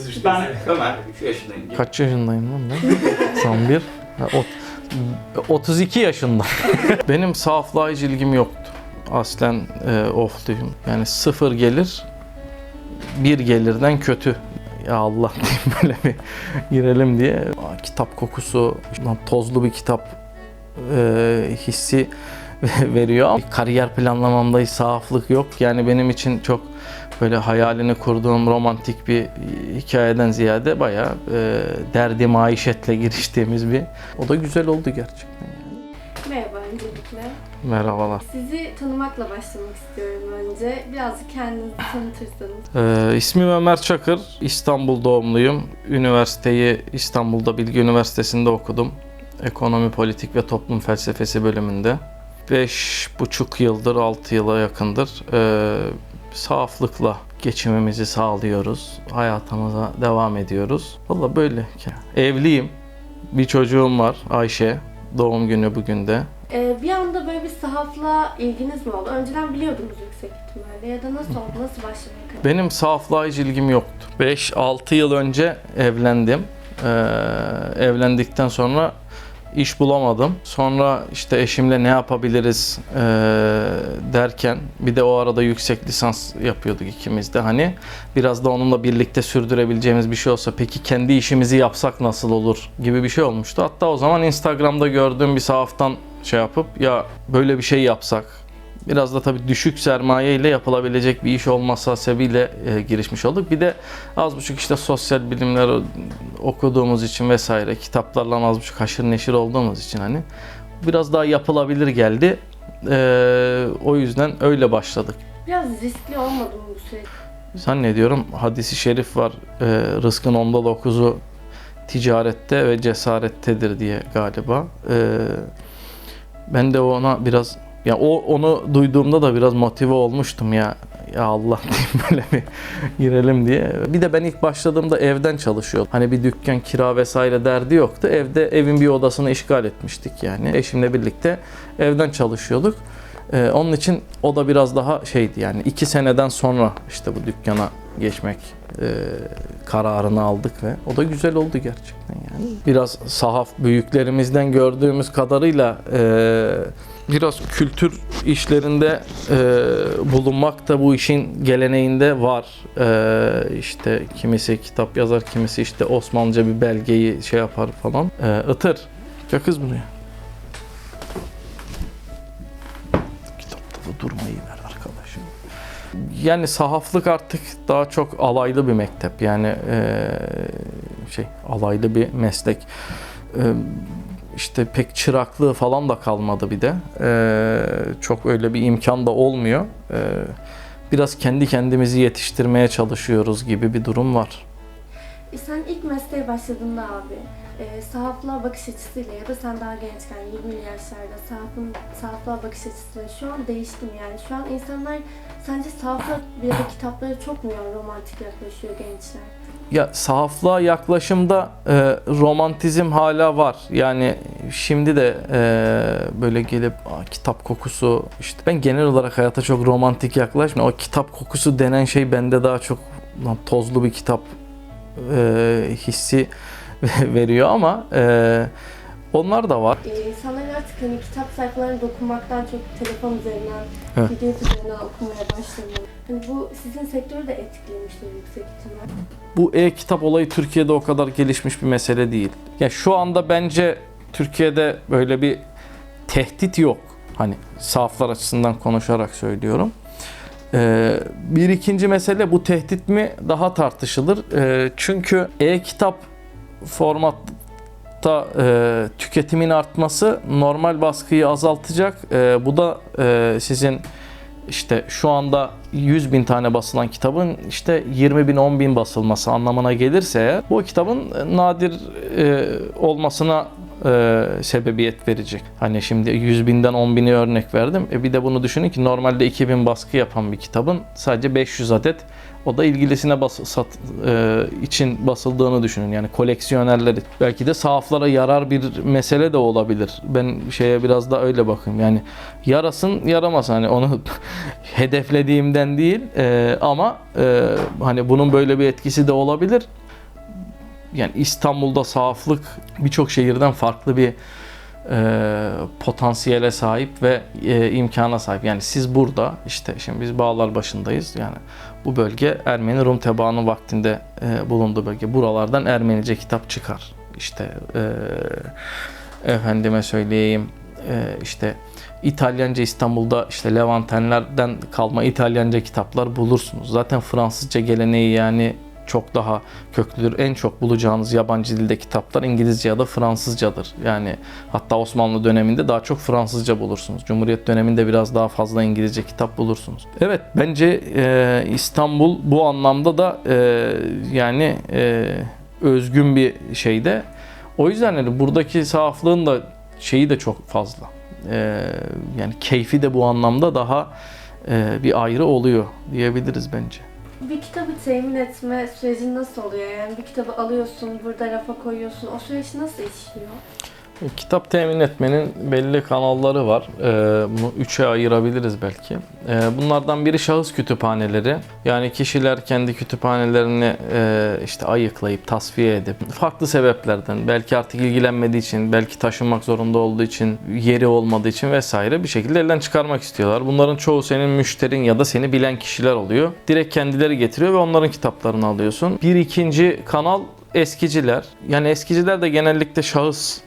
33 Ben- Ömer 3 yaşındayım. Kaç yaşındayım lan ben? Son bir. Ha, ot- 32 yaşında. Benim hiç ilgim yoktu. Aslen e, ofluyum. Yani sıfır gelir, bir gelirden kötü. Ya Allah diyeyim böyle bir girelim diye. Aa, kitap kokusu, lan tozlu bir kitap e, hissi veriyor. Kariyer planlamamda hiç sahaflık yok. Yani benim için çok böyle hayalini kurduğum romantik bir hikayeden ziyade bayağı e, derdi maişetle giriştiğimiz bir. O da güzel oldu gerçekten. yani. Merhaba öncelikle. Merhabalar. Sizi tanımakla başlamak istiyorum önce. Birazcık kendinizi tanıtırsanız. Ee, ismim Ömer Çakır. İstanbul doğumluyum. Üniversiteyi İstanbul'da Bilgi Üniversitesi'nde okudum. Ekonomi, Politik ve Toplum Felsefesi bölümünde. Beş buçuk yıldır, altı yıla yakındır ee, sahaflıkla geçimimizi sağlıyoruz. Hayatımıza devam ediyoruz. Valla böyle. Evliyim. Bir çocuğum var Ayşe. Doğum günü bugün de. Ee, bir anda böyle bir sahafla ilginiz mi oldu? Önceden biliyordunuz yüksek ihtimalle ya da nasıl oldu? Nasıl karar Benim sahaflığa hiç ilgim yoktu. 5-6 yıl önce evlendim. Ee, evlendikten sonra iş bulamadım. Sonra işte eşimle ne yapabiliriz ee, derken bir de o arada yüksek lisans yapıyorduk ikimiz de hani biraz da onunla birlikte sürdürebileceğimiz bir şey olsa peki kendi işimizi yapsak nasıl olur gibi bir şey olmuştu. Hatta o zaman Instagram'da gördüğüm bir sahaftan şey yapıp ya böyle bir şey yapsak Biraz da tabii düşük sermaye ile yapılabilecek bir iş olması sebebiyle e, girişmiş olduk. Bir de az buçuk işte sosyal bilimler okuduğumuz için vesaire kitaplarla az buçuk haşır neşir olduğumuz için hani biraz daha yapılabilir geldi. E, o yüzden öyle başladık. Biraz riskli olmadı mı bu süreç? Zannediyorum hadisi şerif var. E, rızkın onda dokuzu ticarette ve cesarettedir diye galiba. E, ben de ona biraz ya o onu duyduğumda da biraz motive olmuştum ya. Ya Allah diyeyim böyle bir girelim diye. Bir de ben ilk başladığımda evden çalışıyordum. Hani bir dükkan kira vesaire derdi yoktu. Evde evin bir odasını işgal etmiştik yani. Eşimle birlikte evden çalışıyorduk. Ee, onun için o da biraz daha şeydi yani iki seneden sonra işte bu dükkana geçmek e, kararını aldık ve o da güzel oldu gerçekten yani. Biraz sahaf büyüklerimizden gördüğümüz kadarıyla e, biraz kültür işlerinde e, bulunmak da bu işin geleneğinde var. E, işte kimisi kitap yazar, kimisi işte Osmanlıca bir belgeyi şey yapar falan. E, Itır, gel kız buraya. Kitapta da durmayı ver. Yani sahaflık artık daha çok alaylı bir mektep. Yani e, şey alaylı bir meslek. E, işte pek çıraklığı falan da kalmadı bir de. Ee, çok öyle bir imkan da olmuyor. Ee, biraz kendi kendimizi yetiştirmeye çalışıyoruz gibi bir durum var. E sen ilk mesleğe başladığında abi e, sahaflığa bakış açısıyla ya da sen daha gençken 20 yaşlarda sahafın, sahaflığa bakış açısıyla şu an değişti mi yani? Şu an insanlar sence sahafla ya da kitaplara çok mu yani romantik yaklaşıyor gençler? Ya sahaflığa yaklaşımda e, romantizm hala var. Yani şimdi de e, böyle gelip "Aa, kitap kokusu işte ben genel olarak hayata çok romantik yaklaşmıyorum. O kitap kokusu denen şey bende daha çok tozlu bir kitap e, hissi veriyor ama e, onlar da var. E, insanlar artık hani kitap sayfalarına dokunmaktan çok telefon üzerinden, video üzerinden okumaya başladı. Hani bu sizin sektörü de etkilemiştir yüksek ihtimal. bu e-kitap olayı Türkiye'de o kadar gelişmiş bir mesele değil. Ya şu anda bence Türkiye'de böyle bir tehdit yok. Hani sahaflar açısından konuşarak söylüyorum. Ee, bir ikinci mesele bu tehdit mi daha tartışılır. Ee, çünkü e-kitap formatta e, tüketimin artması normal baskıyı azaltacak. E, bu da e, sizin işte şu anda 100 bin tane basılan kitabın işte 20 bin 10 bin basılması anlamına gelirse eğer, bu kitabın nadir e, olmasına e, sebebiyet verecek. Hani şimdi 100 binden 10 bini örnek verdim. E bir de bunu düşünün ki normalde 2000 baskı yapan bir kitabın sadece 500 adet o da ilgilisine bas, sat, e, için basıldığını düşünün. Yani koleksiyonerleri belki de sahaflara yarar bir mesele de olabilir. Ben şeye biraz da öyle bakayım. Yani yarasın yaramasın hani onu hedeflediğimden değil e, ama e, hani bunun böyle bir etkisi de olabilir. Yani İstanbul'da sahaflık birçok şehirden farklı bir e, potansiyele sahip ve e, imkana sahip. Yani siz burada işte şimdi biz Bağlar başındayız. Yani bu bölge Ermeni Rum tebaanı vaktinde e, bulunduğu bölge. Buralardan Ermenice kitap çıkar. İşte e, efendime söyleyeyim e, işte İtalyanca İstanbul'da işte Levantenlerden kalma İtalyanca kitaplar bulursunuz. Zaten Fransızca geleneği yani çok daha köklüdür. En çok bulacağınız yabancı dilde kitaplar İngilizce ya da Fransızcadır. Yani hatta Osmanlı döneminde daha çok Fransızca bulursunuz. Cumhuriyet döneminde biraz daha fazla İngilizce kitap bulursunuz. Evet bence e, İstanbul bu anlamda da e, yani e, özgün bir şeyde. O yüzden hani buradaki sahaflığın da şeyi de çok fazla. E, yani keyfi de bu anlamda daha e, bir ayrı oluyor diyebiliriz bence. Bir kitabı temin etme süreci nasıl oluyor? Yani bir kitabı alıyorsun, burada rafa koyuyorsun. O süreç nasıl işliyor? Kitap temin etmenin belli kanalları var. Ee, bunu üçe ayırabiliriz belki. Ee, bunlardan biri şahıs kütüphaneleri. Yani kişiler kendi kütüphanelerini e, işte ayıklayıp tasfiye edip farklı sebeplerden belki artık ilgilenmediği için, belki taşınmak zorunda olduğu için, yeri olmadığı için vesaire bir şekilde elden çıkarmak istiyorlar. Bunların çoğu senin müşterin ya da seni bilen kişiler oluyor. Direkt kendileri getiriyor ve onların kitaplarını alıyorsun. Bir ikinci kanal eskiciler. Yani eskiciler de genellikle şahıs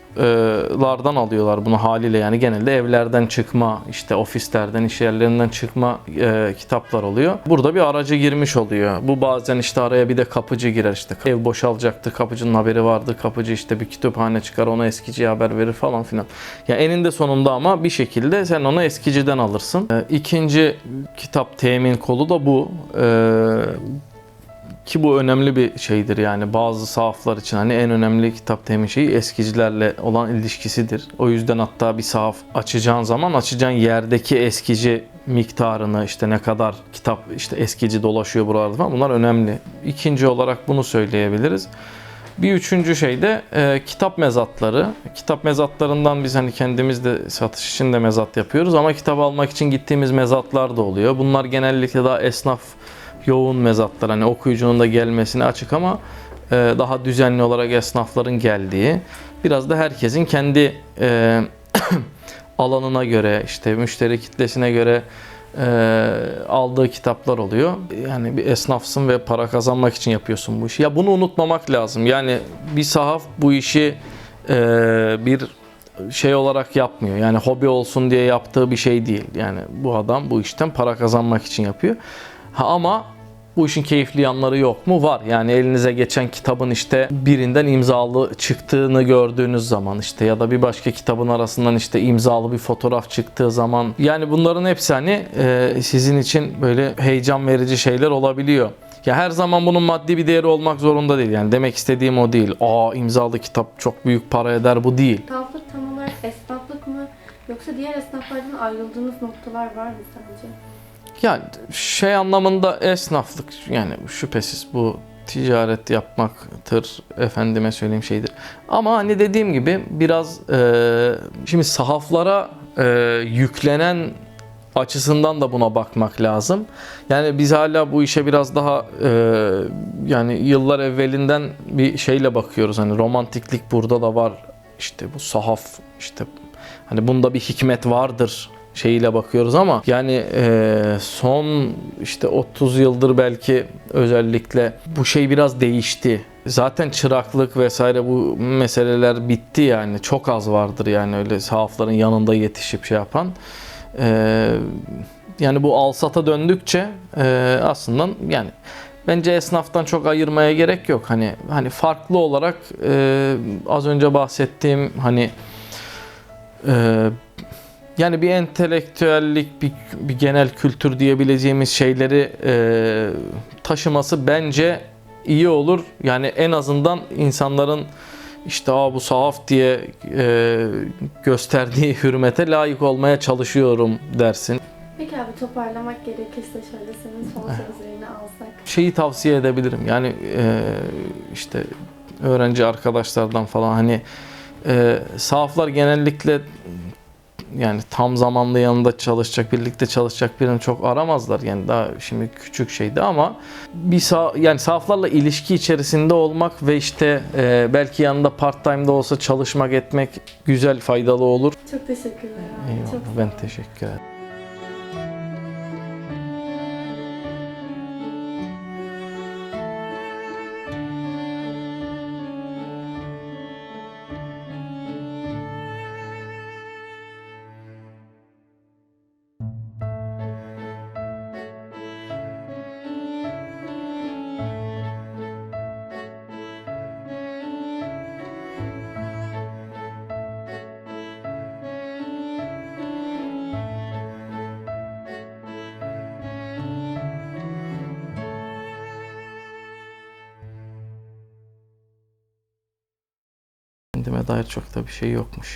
lardan alıyorlar bunu haliyle yani genelde evlerden çıkma işte ofislerden iş yerlerinden çıkma e, kitaplar oluyor. Burada bir aracı girmiş oluyor. Bu bazen işte araya bir de kapıcı girer işte ev boşalacaktı kapıcının haberi vardı kapıcı işte bir kütüphane çıkar ona eskiciye haber verir falan filan. Ya eninde sonunda ama bir şekilde sen onu eskiciden alırsın. E, ikinci kitap temin kolu da bu. E, ki bu önemli bir şeydir yani bazı sahaflar için hani en önemli kitap temin şeyi eskicilerle olan ilişkisidir. O yüzden hatta bir sahaf açacağın zaman açacağın yerdeki eskici miktarını işte ne kadar kitap işte eskici dolaşıyor buralarda falan bunlar önemli. İkinci olarak bunu söyleyebiliriz. Bir üçüncü şey de e, kitap mezatları. Kitap mezatlarından biz hani kendimiz de satış için de mezat yapıyoruz ama kitap almak için gittiğimiz mezatlar da oluyor. Bunlar genellikle daha esnaf yoğun mezatlar hani okuyucunun da gelmesine açık ama e, daha düzenli olarak esnafların geldiği biraz da herkesin kendi e, alanına göre işte müşteri kitlesine göre e, aldığı kitaplar oluyor. Yani bir esnafsın ve para kazanmak için yapıyorsun bu işi. Ya bunu unutmamak lazım. Yani bir sahaf bu işi e, bir şey olarak yapmıyor. Yani hobi olsun diye yaptığı bir şey değil. Yani bu adam bu işten para kazanmak için yapıyor. Ha ama bu işin keyifli yanları yok mu? Var. Yani elinize geçen kitabın işte birinden imzalı çıktığını gördüğünüz zaman işte ya da bir başka kitabın arasından işte imzalı bir fotoğraf çıktığı zaman yani bunların hepsi hani e, sizin için böyle heyecan verici şeyler olabiliyor. Ya her zaman bunun maddi bir değeri olmak zorunda değil. Yani demek istediğim o değil. Aa imzalı kitap çok büyük para eder bu değil. Sahaflık tam olarak esnaflık mı? Yoksa diğer esnaflardan ayrıldığınız noktalar var mı sence? Yani şey anlamında esnaflık yani şüphesiz bu ticaret yapmaktır efendime söyleyeyim şeydir. Ama hani dediğim gibi biraz e, şimdi sahaflara e, yüklenen açısından da buna bakmak lazım. Yani biz hala bu işe biraz daha e, yani yıllar evvelinden bir şeyle bakıyoruz. Hani romantiklik burada da var. İşte bu sahaf işte hani bunda bir hikmet vardır şeyiyle bakıyoruz ama yani e, son işte 30 yıldır belki özellikle bu şey biraz değişti. Zaten çıraklık vesaire bu meseleler bitti yani çok az vardır yani öyle sahafların yanında yetişip şey yapan. E, yani bu alsata döndükçe e, aslında yani bence esnaftan çok ayırmaya gerek yok. Hani hani farklı olarak e, az önce bahsettiğim hani e, yani bir entelektüellik, bir, bir genel kültür diyebileceğimiz şeyleri e, taşıması bence iyi olur. Yani en azından insanların işte Aa, bu sahaf diye e, gösterdiği hürmete layık olmaya çalışıyorum dersin. Peki abi toparlamak gerekirse şöyle senin son sözlerini alsak. Şeyi tavsiye edebilirim. Yani e, işte öğrenci arkadaşlardan falan hani e, sahaflar genellikle yani tam zamanlı yanında çalışacak, birlikte çalışacak birini çok aramazlar. Yani daha şimdi küçük şeydi ama bir sağ, yani sahaflarla ilişki içerisinde olmak ve işte e, belki yanında part time'da olsa çalışmak etmek güzel, faydalı olur. Çok teşekkürler abi. Eyvallah, Çok ben teşekkür ederim. Dair çok da bir şey yokmuş.